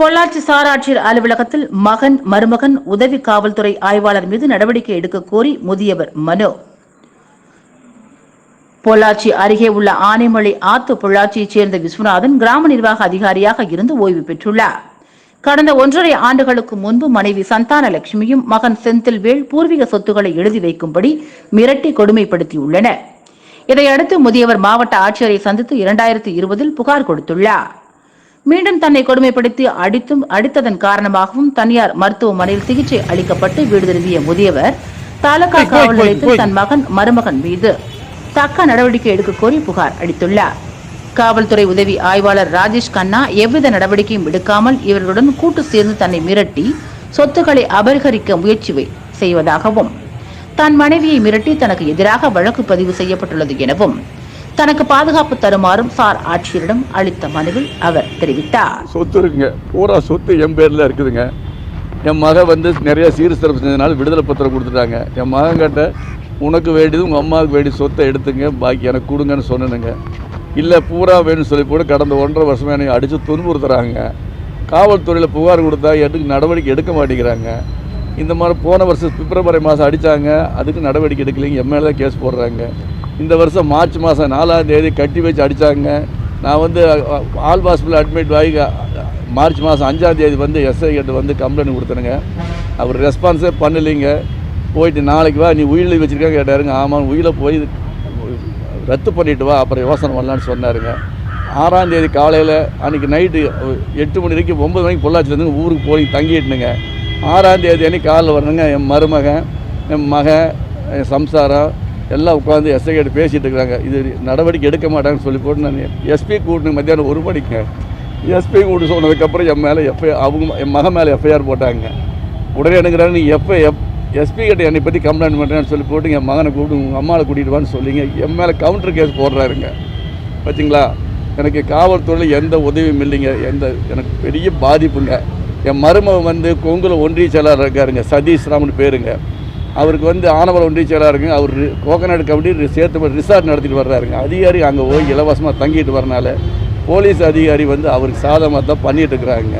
பொள்ளாச்சி சாராட்சியர் அலுவலகத்தில் மகன் மருமகன் உதவி காவல்துறை ஆய்வாளர் மீது நடவடிக்கை எடுக்க கோரி முதியவர் மனு. பொள்ளாச்சி அருகே உள்ள ஆனைமலை ஆத்து பொள்ளாச்சியைச் சேர்ந்த விஸ்வநாதன் கிராம நிர்வாக அதிகாரியாக இருந்து ஓய்வு பெற்றுள்ளார். கடந்த ஒன்றரை ஆண்டுகளுக்கு முன்பு மனைவி சந்தான லட்சுமியும் மகன் செந்தில்வேல் பூர்வீக சொத்துக்களை எழுதி வைக்கும்படி மிரட்டி கொடுமைப்படுத்தியுள்ளனர். இதையடுத்து முதியவர் மாவட்ட ஆட்சியரை சந்தித்து இரண்டாயிரத்தி இருபதில் புகார் கொடுத்துள்ளார். மீண்டும் தன்னை கொடுமைப்படுத்தி அடித்தும் அடித்ததன் காரணமாகவும் தனியார் மருத்துவமனையில் சிகிச்சை அளிக்கப்பட்டு வீடு திரும்பிய முதியவர் தாலுகா காவல் நிலையத்தில் தன் மகன் மருமகன் மீது தக்க நடவடிக்கை எடுக்க கோரி புகார் அளித்துள்ளார். காவல்துறை உதவி ஆய்வாளர் ராஜேஷ் கண்ணா எவ்வித நடவடிக்கையும் எடுக்காமல் இவர்களுடன் கூட்டு சேர்ந்து தன்னை மிரட்டி சொத்துக்களை அபகரிக்க முயற்சி செய்வதாகவும் தன் மனைவியை மிரட்டி தனக்கு எதிராக வழக்கு பதிவு செய்யப்பட்டுள்ளது எனவும் தனக்கு பாதுகாப்பு தருமாறும் சார் ஆட்சியரிடம் அளித்த மனுவில் அவர் தெரிவித்தார். சொத்து இருக்குங்க. பூரா சொத்து என் பேரில் இருக்குதுங்க. என் மகன் வந்து நிறைய சீர் சிறப்பு செஞ்சதுனால விடுதலை பத்திரம் கொடுத்துட்டாங்க. என் மகன் கிட்ட உனக்கு வேண்டியது உங்கள் அம்மாவுக்கு வேண்டிய சொத்தை எடுத்துங்க. பாக்கி எனக்கு கொடுங்கன்னு சொன்னேனுங்க. இல்லை பூரா வேணும்னு சொல்லி போட்டு கடந்த ஒன்றரை வருஷமாக என்னை அடித்து துன்புறுத்துறாங்க. காவல்துறையில் புகார் கொடுத்தா எதுக்கு நடவடிக்கை எடுக்க மாட்டேங்கிறாங்க. இந்த மாதிரி போன வருஷம் பிப்ரவரி மாதம் அடித்தாங்க அதுக்கு நடவடிக்கை எடுக்கலைங்க. என் மேலே தான் கேஸ் போடுறாங்க. இந்த வருஷம் மார்ச் மாதம் நாலாம் தேதி கட்டி வச்சு அடித்தாங்க நான் வந்து ஆல் ஹாஸ்பிட்டல் அட்மிட் ஆகி மார்ச் மாதம் அஞ்சாம் தேதி வந்து எஸ்ஐ கிட்ட வந்து கம்ப்ளைண்ட் கொடுத்தனுங்க. அவர் ரெஸ்பான்ஸே பண்ணலைங்க. போயிட்டு நாளைக்கு வா நீ உயிரில் வச்சுருக்கேன் கேட்டாருங்க. ஆமாம் உயிரை போய் ரத்து பண்ணிட்டு வா அப்புறம் யோசனை பண்ணலான்னு சொன்னாருங்க. ஆறாம் தேதி காலையில் அன்றைக்கி நைட்டு எட்டு மணி வரைக்கும் ஒம்பது மணிக்கு பொள்ளாச்சிலேருந்து ஊருக்கு போய் தங்கிட்டுனுங்க. ஆறாம் தேதி அன்னைக்கு காலையில் வரணுங்க. என் மருமகன் என் மகன் என் சம்சாரம் எல்லாம் உட்காந்து எஸ்ஐ கிட்ட பேசிகிட்டு இருக்கிறாங்க இது நடவடிக்கை எடுக்க மாட்டாங்கன்னு சொல்லி போட்டு நான் எஸ்பி கூட்டு மத்தியானம் ஒரு மணிக்கு. எஸ்பி கூட்டு சொன்னதுக்கப்புறம் என் மேலே எஃப்ஐ அவங்க என் மகன் மேலே எஃப்ஐஆர் போட்டாங்க. உடனே எடுக்கிறாங்க நீ எப்போ எப் எஸ்பி கிட்ட என்னை பற்றி கம்ப்ளைண்ட் பண்ணுறேன்னு சொல்லி போட்டு என் மகனை கூப்பிட்டு உங்கள் அம்மாவை கூட்டிகிட்டு வான்னு சொல்லிங்க. என் மேலே கவுண்டர் கேஸ் போடுறாருங்க. பார்த்தீங்களா எனக்கு காவல்துறையில் எந்த உதவியும் இல்லைங்க. எந்த எனக்கு பெரிய பாதிப்புங்க. என் மருமகன் வந்து கொங்குல ஒன்றிய செயலாளர் இருக்காருங்க சதீஷ் ராமன் பேருங்க. அவருக்கு வந்து ஆனவள ஒன்றிய செயலாளர் இருக்குங்க அவர் கோகநாடு கபடி சேர்த்து ரிசார்ட் நடத்திட்டு வர்றாருங்க அதிகாரி அங்கே போய் இலவசமாக தங்கிட்டு வரனால போலீஸ் அதிகாரி வந்து அவருக்கு சாதகமாக தான் பண்ணிட்டு இருக்கிறாங்க.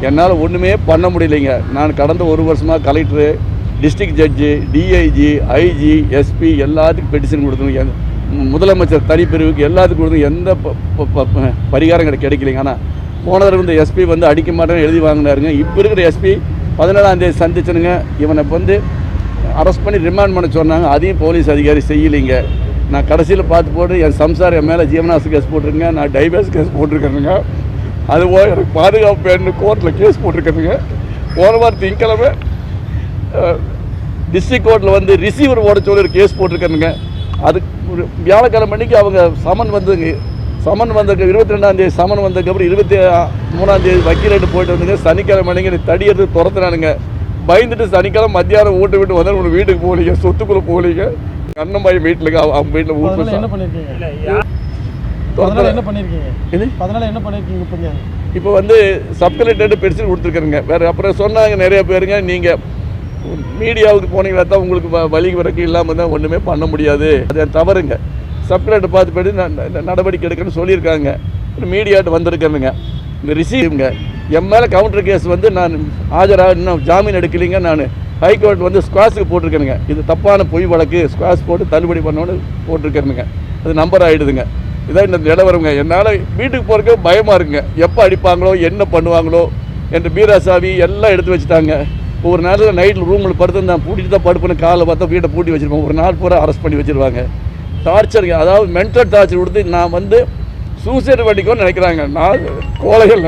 என்னால் ஒன்றுமே பண்ண முடியலைங்க. நான் கடந்த ஒரு வருஷமாக collector district judge DIG IG SP எல்லாத்துக்கும் பெட்டிஷன் கொடுத்துருங்க முதலமைச்சர் தனிப்பிரிவுக்கு எல்லாத்துக்கும் கொடுத்து எந்த ப- ப- பரிகாரம் கிடை கிடைக்கலைங்க ஆனால் போன தடவை வந்து எஸ்பி வந்து அடிக்க மாட்டேன்னு எழுதி வாங்கினாருங்க. இப்போ இருக்கிற எஸ்பி பதினேழாம் தேதி சந்திச்சனுங்க. இவனை வந்து அரெஸ்ட் பண்ணி ரிமாண்ட் பண்ண சொன்னாங்க. அதையும் போலீஸ் அதிகாரி செய்யலைங்க. நான் கடைசியில் பார்த்து போட்டு என் சம்சார் என் மேலே ஜீவனாசு கேஸ் போட்டிருக்கேங்க. நான் டைவர்ஸ் கேஸ் போட்டிருக்கேனுங்க அதுபோல் எனக்கு பாதுகாப்பு வேணும்னு கோர்ட்டில் கேஸ் போட்டிருக்கேனுங்க போன வாரம் திங்கக்கிழமை டிஸ்ட்ரிக்ட் கோர்ட்டில் வந்து ரிசீவர் ஓட சொல்லி ஒரு கேஸ் போட்டிருக்கேனுங்க அது ஒரு வியாழக்கிழமை மணிக்கு அவங்க சமன் வந்துங்க சமன் வந்ததுக்கு இருபத்தி ரெண்டாந்தேதி சமன் வந்ததுக்கப்புறம் இருபத்தி மூணாந்தேதி வக்கீல் போயிட்டு வந்துங்க. சனிக்கிழமை அன்னைக்கு தடியது துரத்துனானுங்க. பயந்துட்டு சனிக்கிழமை மத்தியானம் வீட்டை விட்டு வந்தாலும் உனக்கு வீட்டுக்கு போகலீங்க சொத்துக்குள்ளே போகலீங்க கண்ணம்பாய் வீட்டில் அவங்க வீட்டில் அதனால என்ன பண்ணிருக்கீங்க? அதனால என்ன பண்ணிருக்கீங்க? இது அதனால என்ன பண்ணிருக்கீங்க இப்பங்க இப்போ வந்து சப் கலெக்டர்கிட்ட பெருசு கொடுத்துருக்குறேங்க வேறு அப்புறம் சொன்னாங்க நிறைய பேருங்க நீங்கள் மீடியாவுக்கு போனீங்களா தான் உங்களுக்கு வ- வழி விறக்கு இல்லாமல் தான் ஒன்றுமே பண்ண முடியாது. அது தவறுங்க. சப் கலெக்டர் பார்த்து போயிட்டு நடவடிக்கை எடுக்கணும்னு சொல்லியிருக்காங்க. மீடியாட்டு வந்திருக்கேனுங்க. ரிசீவ்ங்க என் மேலே கவுண்டர் கேஸ் வந்து நான் ஆஜராக இன்னும் ஜாமீன் எடுக்கலைங்க நான். ஹைகோர்ட் வந்து ஸ்குவாஸுக்கு போட்டிருக்கேனுங்க. இது தப்பான பொய் வழக்கு. ஸ்குவாஸ் போட்டு தள்ளுபடி பண்ணோன்னு போட்டிருக்கேனுங்க. அது நம்பர் ஆகிடுதுங்க இதான் இந்த நிலவரங்க என்னால் வீட்டுக்கு போகிறக்கு பயமாக இருக்குங்க. எப்போ அடிப்பாங்களோ என்ன பண்ணுவாங்களோ என்ற பீராசாவி எல்லாம் எடுத்து வச்சுட்டாங்க. ஒரு நேரத்தில் நைட்டில் ரூமில் படுத்து நான் பூட்டிட்டு தான் படுப்பேன் காலை பார்த்தா வீட்டை பூட்டி வச்சுருப்போம். ஒரு நாள் பூரா அரெஸ்ட் பண்ணி வச்சிருவாங்க. டார்ச்சருங்க அதாவது மென்டல் டார்ச்சர் கொடுத்து நான் வந்து சூசைட் பண்ணிக்கோன்னு நினைக்கிறாங்க. கோலைகள்